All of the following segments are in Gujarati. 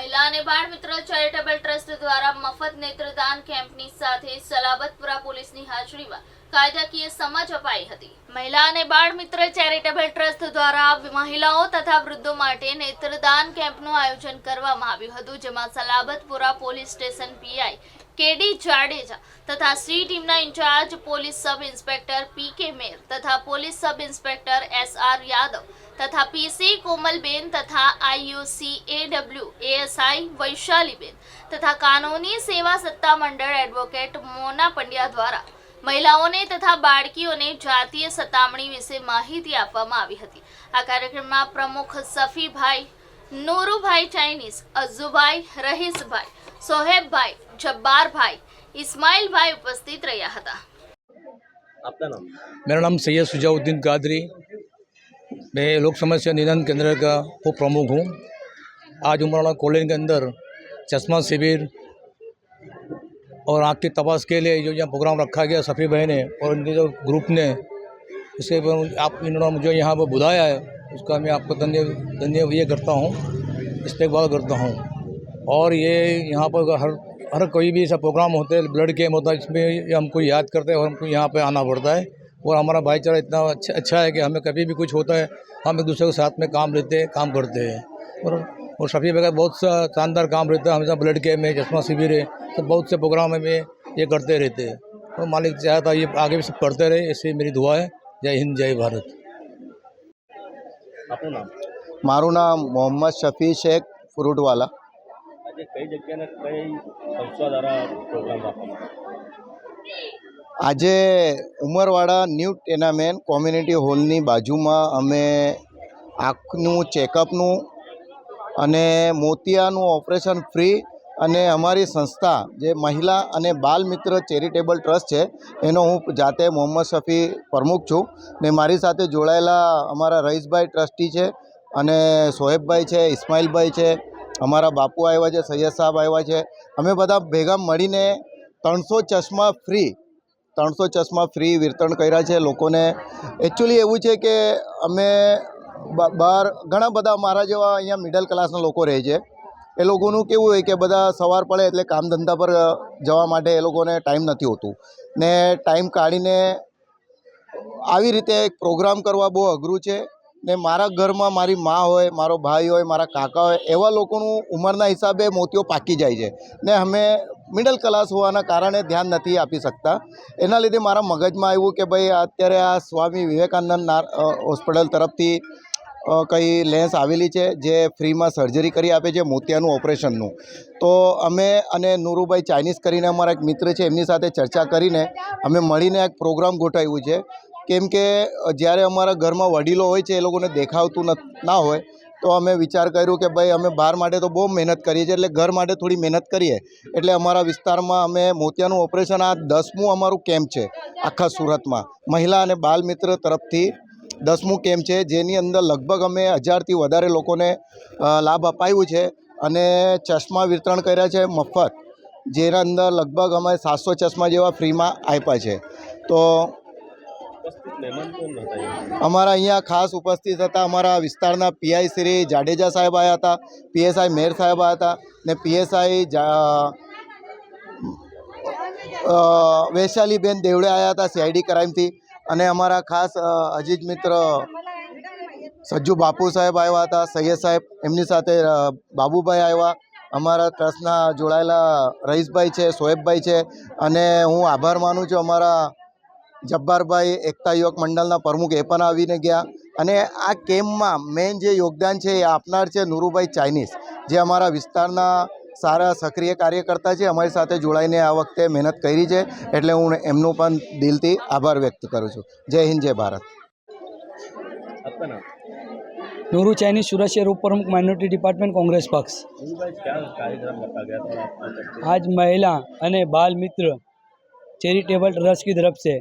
મહિલા અને બાળ મિત્ર ચેરિટેબલ ટ્રસ્ટ દ્વારા મફત નેત્રદાન કેમ્પની સાથે સલાબતપુરા પોલીસની હાજરીમાં કાયદાકીય સમજ અપાઈ હતી. મહિલા અને બાળ મિત્ર ચેરિટેબલ ટ્રસ્ટ દ્વારા મહિલાઓ તથા વૃદ્ધો માટે નેત્રદાન કેમ્પનું આયોજન કરવામાં આવ્યું હતું, જેમાં Salabatpura police station PI K D Jadeja તથા સી ટીમના incharge police sub inspector P K Mer તથા police sub inspector S R Yadav તથા પીસી કોમલબેન તથા આઈયુસી એડબ્લ્યુ એએસઆઈ વૈશાલીબેન તથા કાનૂની સેવા સત્તા મંડળ એડવોકેટ મોના પંડ્યા દ્વારા મહિલાઓને તથા બાળકીઓને જાતીય સતામણી વિશે માહિતી આપવામાં આવી હતી. આ કાર્યક્રમમાં પ્રમુખ સફીભાઈ નોરુભાઈ ચાઇનીઝ, અઝુભાઈ રહીસભાઈ સોહેબભાઈ જબ્બારભાઈ ઇસ્માઇલભાઈ ઉપસ્થિત રહ્યા હતા आपका नाम मेरा नाम सैयद सुजाउद्दीन कादरी मैं लोक समस्या निदान केंद्र का उप प्रमुख हूँ आज उमराना कॉलेज के अंदर चश्मा शिविर और आँख की तपास के लिए जो यहाँ प्रोग्राम रखा गया सफ़ी भाई ने और उनके जो ग्रुप ने उसके पर आप इन्होंने मुझे यहाँ पर बुलाया है उसका मैं आपको धन्य धन्य ये करता हूँ इस्तेकबाल करता हूँ और ये यहाँ पर हर हर कोई भी ऐसा प्रोग्राम होते हैं ब्लड कैम्प होता है इसमें हमको याद करते हैं और हमको यहाँ पे आना पड़ता है। और हमारा भाईचारा इतना अच्छा अच्छा है कि हमें कभी भी कुछ होता है हम एक दूसरे के साथ में काम लेते हैं काम करते हैं। और और शफी वगैरह बहुत सा शानदार काम रहता है हमेशा ब्लड कैम्प है चश्मा शिविर है सब बहुत से प्रोग्राम में ये करते रहते हैं। और मालिक चाहता ये आगे भी सब करते रहे इससे मेरी दुआ है जय हिंद जय भारत। अपना नाम? मारू नाम मोहम्मद शफी शेख फ्रूट वाला કઈ જગ્યાને કઈ સંસ્થા દ્વારા પ્રોગ્રામ આજે ઉમરવાડા ન્યૂ ટેનામેન્ટ કોમ્યુનિટી હોલની બાજુમાં અમે આંખનું, ચેકઅપનું અને મોતિયાનું ઓપરેશન ફ્રી અને અમારી સંસ્થા જે મહિલા અને બાલ મિત્ર ચેરિટેબલ ટ્રસ્ટ છે, એનો હું જાતે મોહમ્મદ શફી પ્રમુખ છું ને મારી સાથે જોડાયેલા અમારા રઈસભાઈ ટ્રસ્ટી છે અને સોહેબભાઈ છે, ઇસ્માઇલભાઈ છે અમારા બાપુ આવ્યા છે, સૈયદ સાહેબ આવ્યા છે. અમે બધા ભેગા મળીને ત્રણસો ચશ્મા ફ્રી, ત્રણસો ચશ્મા ફ્રી વિતરણ કર્યા છે લોકોને. એકચ્યુઅલી એવું છે કે અમે બહાર ઘણા બધા મારા જેવા અહીંયા મિડલ ક્લાસના લોકો રહે છે. એ લોકોનું કેવું હોય કે બધા સવાર પડે એટલે કામ ધંધા પર જવા માટે એ લોકોને ટાઈમ નથી હોતું. ને ટાઈમ કાઢીને આવી રીતે એક પ્રોગ્રામ કરવા બહુ અઘરું છે. ને મારા ઘરમાં મારી મા હોય, મારો ભાઈ હોય, મારા કાકા હોય, એવા લોકોનું ઉંમરના હિસાબે મોતીઓ પાકી જાય છે. ને અમે મિડલ ક્લાસ હોવાના કારણે ધ્યાન નથી આપી શકતા. એના લીધે મારા મગજમાં આવ્યું કે ભાઈ, અત્યારે આ સ્વામી વિવેકાનંદ હોસ્પિટલ તરફથી કઈ લેન્સ આવેલી છે જે ફ્રીમાં સર્જરી કરી આપે છે મોતિયાનું ઓપરેશનનું તો અમે અને નૂરુભાઈ ચાઇનીઝ કરીને અમારા એક મિત્ર છે, એમની સાથે ચર્ચા કરીને અમે મળીને એક પ્રોગ્રામ ગોઠવ્યું છે. કેમ કે જ્યારે અમારા ઘરમાં વડીલો હોય છે, એ લોકોને દેખાવતું ન હોય, તો અમે વિચાર કર્યું કે ભાઈ, અમે બહાર માટે તો બહુ મહેનત કરીએ છીએ, એટલે ઘર માટે થોડી મહેનત કરીએ. એટલે અમારા વિસ્તારમાં અમે મોતિયાનું ઓપરેશન આ દસમું અમારું કેમ્પ છે, આખા સુરતમાં. મહિલા અને બાલ મિત્ર તરફથી દસમું કેમ્પ છે, જેની અંદર લગભગ અમે હજારથી વધારે લોકોને લાભ અપાયું છે અને ચશ્મા વિતરણ કર્યા છે મફત, જેના અંદર લગભગ અમે સાતસો ચશ્મા જેવા ફ્રીમાં આપ્યા છે. તો અમારા અહીંયા ખાસ ઉપસ્થિત હતા અમારા વિસ્તારના પીઆઈ શ્રી જાડેજા સાહેબ આવ્યા હતા, પીએસઆઈ મેર સાહેબ આવ્યા હતા ને પીએસઆઈ વૈશાલીબેન દેવડે આવ્યા હતા સીઆઈડી ક્રાઇમથી અને અમારા ખાસ અજીજ મિત્ર, સજ્જુ બાપુ સાહેબ આવ્યા હતા, સૈયદ સાહેબ, એમની સાથે બાબુભાઈ આવ્યા અમારા ટ્રસ્ટના જોડાયેલા રહીશભાઈ છે, સોએબભાઈ છે અને હું આભાર માનું છું અમારા જબ્બારભાઈ એકતા યુવક મંડળના પ્રમુખ એ પણ આવીને ગયા. અને આ કેમ્પમાં મેઇન જે યોગદાન છે એ આપનાર છે નુરુભાઈ ચાઇનીઝ જે અમારા વિસ્તારના સારા સક્રિય કાર્યકર્તા છે. અમારી સાથે જોડાઈને આ વખતે મહેનત કરી છે. એટલે હું એમનું પણ દિલથી આભાર વ્યક્ત કરું છું. જય હિન્દ જય ભારત. નુરુ ચાઇનીઝ સુરત શહેર ઉપપ્રમુખ માઇનોરિટી ડિપાર્ટમેન્ટ કોંગ્રેસ પક્ષ. આજ મહિલા અને બાલ મિત્ર ચેરિટેબલ ટ્રસ્ટ કી તરફ છે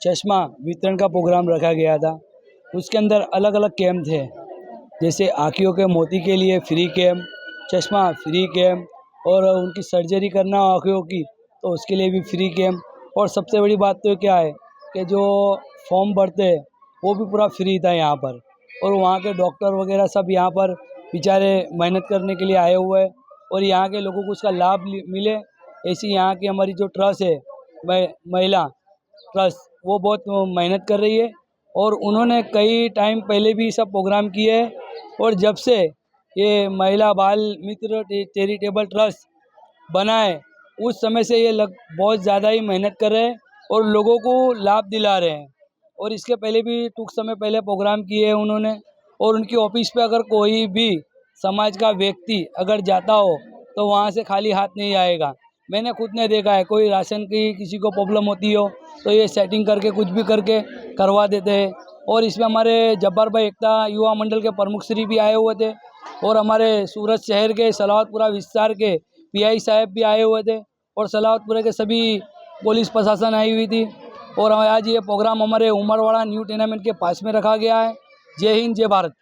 चश्मा वितरण का प्रोग्राम रखा गया था। उसके अंदर अलग अलग कैंप थे। जैसे आँखियों के मोती के लिए फ्री कैंप, चश्मा फ्री कैंप और उनकी सर्जरी करना आँखियों की तो उसके लिए भी फ्री कैंप। और सबसे बड़ी बात तो क्या है कि जो फॉर्म भरते हैं, वो भी पूरा फ्री था यहाँ पर। और वहाँ के डॉक्टर वगैरह सब यहाँ पर बेचारे मेहनत करने के लिए आए हुए हैं। और यहाँ के लोगों को उसका लाभ मिले। ऐसी यहाँ की हमारी जो ट्रस्ट है महिला ट्रस्ट वो बहुत मेहनत कर रही है और उन्होंने कई टाइम पहले भी सब प्रोग्राम किए हैं और जब से ये महिला बाल मित्र चैरिटेबल ट्रस्ट बना है, उस समय से ये लग, बहुत ज़्यादा ही मेहनत कर रहे हैं और लोगों को लाभ दिला रहे हैं। और इसके पहले भी टूक समय पहले प्रोग्राम किए हैं उन्होंने और उनकी ऑफ़िस पे अगर कोई भी समाज का व्यक्ति अगर जाता हो तो वहाँ से खाली हाथ नहीं आएगा। मैंने खुद ने देखा है। कोई राशन की किसी को प्रॉब्लम होती हो तो ये सेटिंग करके, कुछ भी करके करवा देते हैं। और इसमें हमारे जब्बार भाई एकता युवा मंडल के प्रमुख श्री भी आए हुए थे। और हमारे सूरत शहर के, सलावतपुरा विस्तार के पीआई साहब भी आए हुए थे। और सलावतपुरा के सभी पुलिस प्रशासन आई हुई थी। और आज ये प्रोग्राम हमारे उमरवाड़ा न्यू टूर्नामेंट के पास में रखा गया है। जय हिंद, जय भारत।